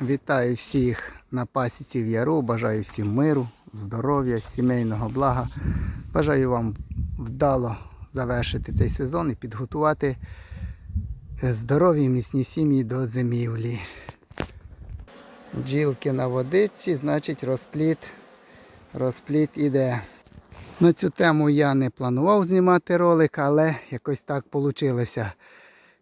Вітаю всіх на пасіці в Яру. Бажаю всім миру, здоров'я, сімейного блага. Бажаю вам вдало завершити цей сезон і підготувати здорові міцні сім'ї до зимівлі. Бджілки на водиці, значить розпліт, розпліт іде. На цю тему я не планував знімати ролик, але якось так вийшло.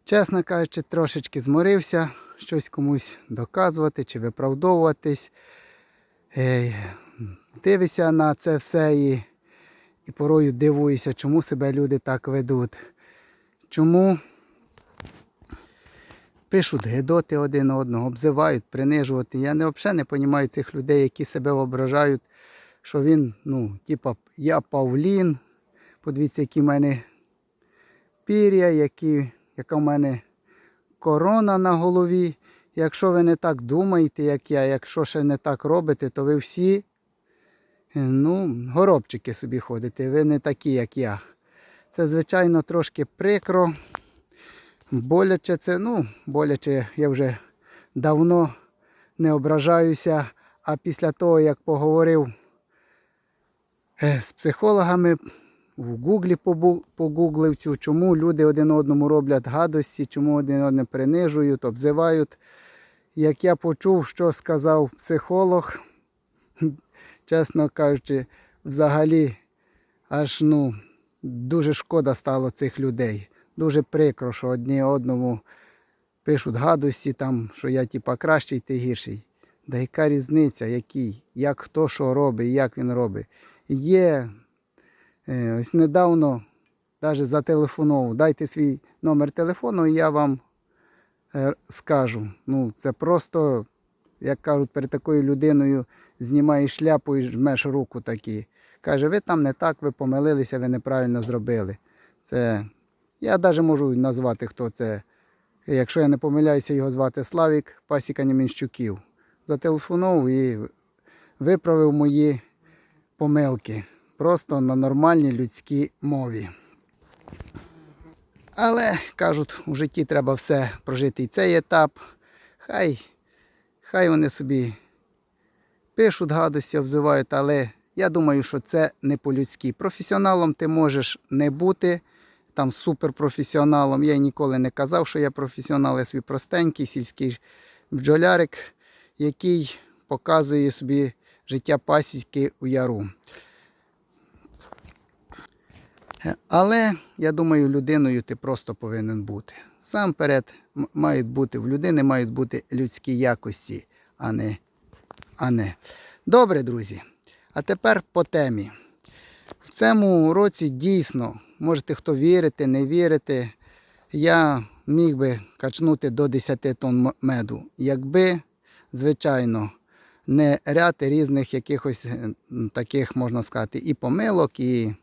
Чесно кажучи, трошечки зморився щось комусь доказувати чи виправдовуватись. Ей, Дивишся на це все і, і порою дивуюся, чому себе люди так ведуть. Чому пишуть гидоти один одного, обзивають, принижувати. Я не взагалі не розумію цих людей, які себе ображають, що він, ну, типа, я Павлін. Подивіться, які в мене пір'я, які, яка в мене корона на голові. Якщо ви не так думаєте, як я, якщо ще не так робите, то ви всі ну, горобчики собі ходите. Ви не такі, як я. Це, звичайно, трошки прикро. Боляче це, ну, боляче я вже давно не ображаюся. А після того, як поговорив е, з психологами, в Гуглі погуглив цю, чому люди один одному роблять гадості, чому один одне принижують, обзивають. Як я почув, що сказав психолог, чесно кажучи, взагалі аж ну, дуже шкода стало цих людей. Дуже прикро, що одні одному пишуть гадості, там, що я типа кращий, ти гірший. Да яка різниця, який, як хто що робить, як він робить. Є Ось недавно навіть зателефонував, дайте свій номер телефону і я вам е, скажу. Ну, це просто, як кажуть, перед такою людиною знімаєш шляпу і жмеш руку такі. Каже, ви там не так, ви помилилися, ви неправильно зробили. Це я навіть можу назвати, хто це. Якщо я не помиляюся, його звати Славік Пасіка Німінщуків. Зателефонував і виправив мої помилки просто на нормальній людській мові. Але кажуть, у житті треба все прожити і цей етап. Хай, хай вони собі пишуть гадості, обзивають, але я думаю, що це не по-людськи. Професіоналом ти можеш не бути, там суперпрофесіоналом. Я ніколи не казав, що я професіонал, я собі простенький сільський бджолярик, який показує собі життя пасіки у яру. Але я думаю, людиною ти просто повинен бути. Сам перед мають бути в людини мають бути людські якості, а не, а не. Добре, друзі. А тепер по темі. В цьому році дійсно, можете хто вірити, не вірити, я міг би качнути до 10 тонн меду, якби, звичайно, не ряд різних якихось е, таких, можна сказати, і помилок, і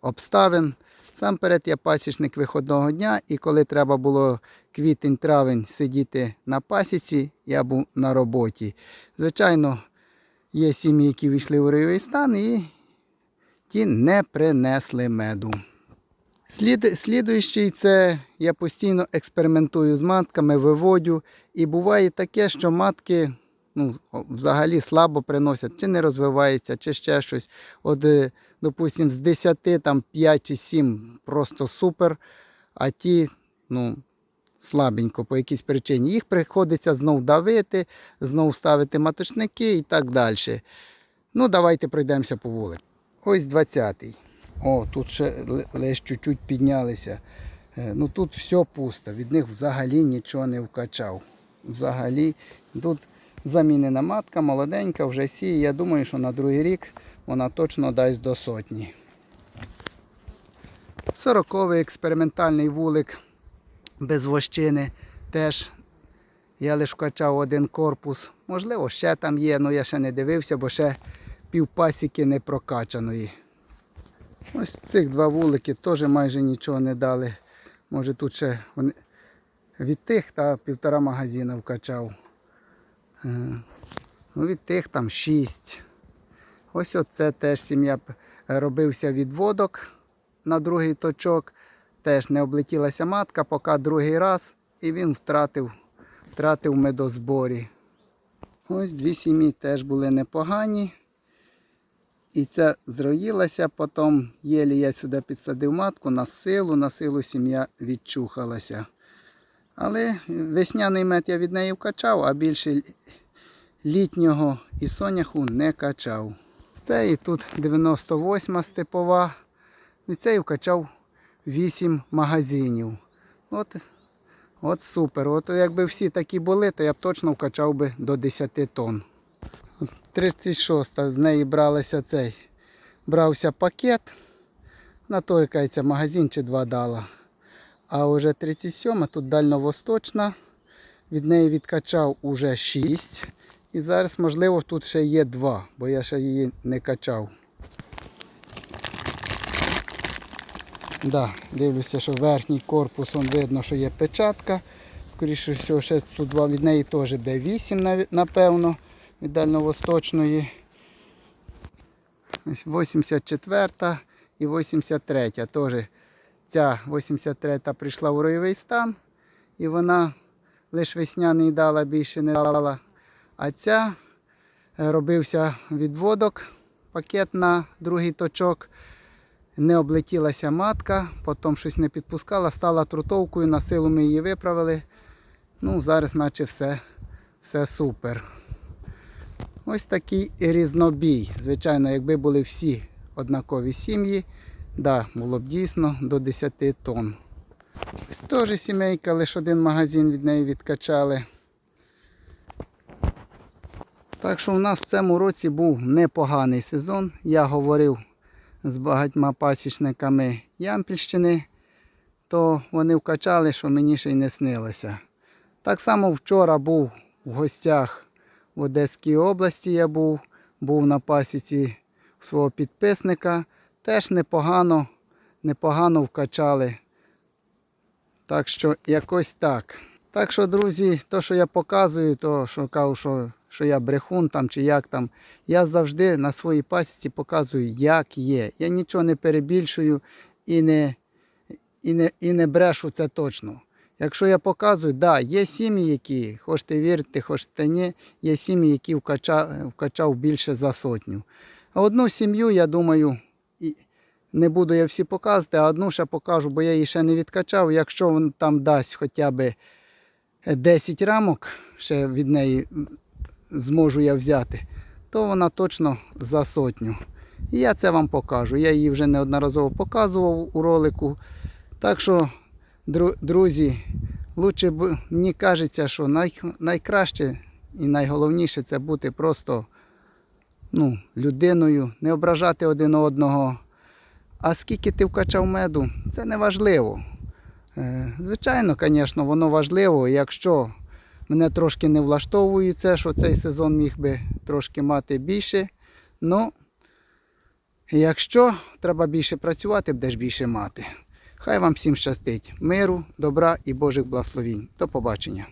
обставин. Сам перед я пасічник виходного дня, і коли треба було квітень-травень сидіти на пасіці, я був на роботі. Звичайно, є сім'ї, які вийшли у ройовий стан і ті не принесли меду. Слід, слідуючий це я постійно експериментую з матками, виводю. І буває таке, що матки ну, взагалі слабо приносять, чи не розвиваються, чи ще щось. От, е, допустим, з 10 там 5 чи 7 просто супер, а ті, ну, слабенько по якійсь причині. Їх приходиться знов давити, знов ставити маточники і так далі. Ну, давайте пройдемося по вулиці. Ось 20-й. О, тут ще лише чуть-чуть піднялися. Е, Ну тут все пусто, від них взагалі нічого не вкачав. Взагалі, тут замінена матка, молоденька, вже сіє. Я думаю, що на другий рік вона точно дасть до сотні. Сороковий експериментальний вулик без вощини. Теж я лише вкачав один корпус. Можливо, ще там є, але я ще не дивився, бо ще півпасіки не прокачаної. Ось цих два вулики теж майже нічого не дали. Може тут ще від тих та півтора магазина вкачав. Е, Ну, від тих там шість. Ось оце теж сім'я робився відводок на другий точок. Теж не облетілася матка, поки другий раз, і він втратив, втратив медозборі. Ось дві сім'ї теж були непогані. І це зроїлося, потім єлі я сюди підсадив матку на силу, на силу сім'я відчухалася. Але весняний мед я від неї вкачав, а більше літнього і соняху не качав. Це і тут 98 степова. Від цієї вкачав 8 магазинів. От, от супер. От якби всі такі були, то я б точно вкачав би до 10 тонн. 36 з неї бралися цей. Брався пакет. На той кається магазин чи два дала. А вже 37 тут дальньовосточна. Від неї відкачав уже 6. І зараз, можливо, тут ще є 2, бо я ще її не качав. Да, дивлюся, що верхній корпус он видно, що є печатка. Скоріше всього, ще тут два від неї теж Д8, напевно, від дальньовосточної. Ось 84 і 83 теж. Ця 83 прийшла в ройовий стан і вона лише весняний дала, більше не дала. А ця е, робився відводок, пакет на другий точок. Не облетілася матка, потім щось не підпускала, стала трутовкою, на силу ми її виправили. Ну, зараз наче все, все супер. Ось такий різнобій. Звичайно, якби були всі однакові сім'ї, да, було б дійсно до 10 тонн. Ось теж сімейка, лише один магазин від неї відкачали. Так що у нас в цьому році був непоганий сезон. Я говорив з багатьма пасічниками Ямпільщини, то вони вкачали, що мені ще й не снилося. Так само вчора був в гостях в Одеській області я був, був на пасіці свого підписника. Теж непогано, непогано вкачали. Так що якось так. Так що, друзі, то, що я показую, то що кажу, що, що я брехун там чи як там, я завжди на своїй пасіці показую, як є. Я нічого не перебільшую і не, і не, і не брешу це точно. Якщо я показую, да, є сім'ї, які, хочете вірити, хочете ні, є сім'ї, які вкачав, вкачав більше за сотню. Одну сім'ю, я думаю, і не буду я всі показувати, а одну ще покажу, бо я її ще не відкачав. Якщо він там дасть хоча б 10 рамок, ще від неї зможу я взяти, то вона точно за сотню. І я це вам покажу. Я її вже неодноразово показував у ролику. Так що, друзі, лучше мені кажеться, що най, найкраще і найголовніше це бути просто ну, людиною, не ображати один одного. А скільки ти вкачав меду, це не важливо. Е, Звичайно, звісно, воно важливо, якщо мене трошки не влаштовує це, що цей сезон міг би трошки мати більше. Ну, якщо треба більше працювати, будеш більше мати. Хай вам всім щастить. Миру, добра і Божих благословінь. До побачення.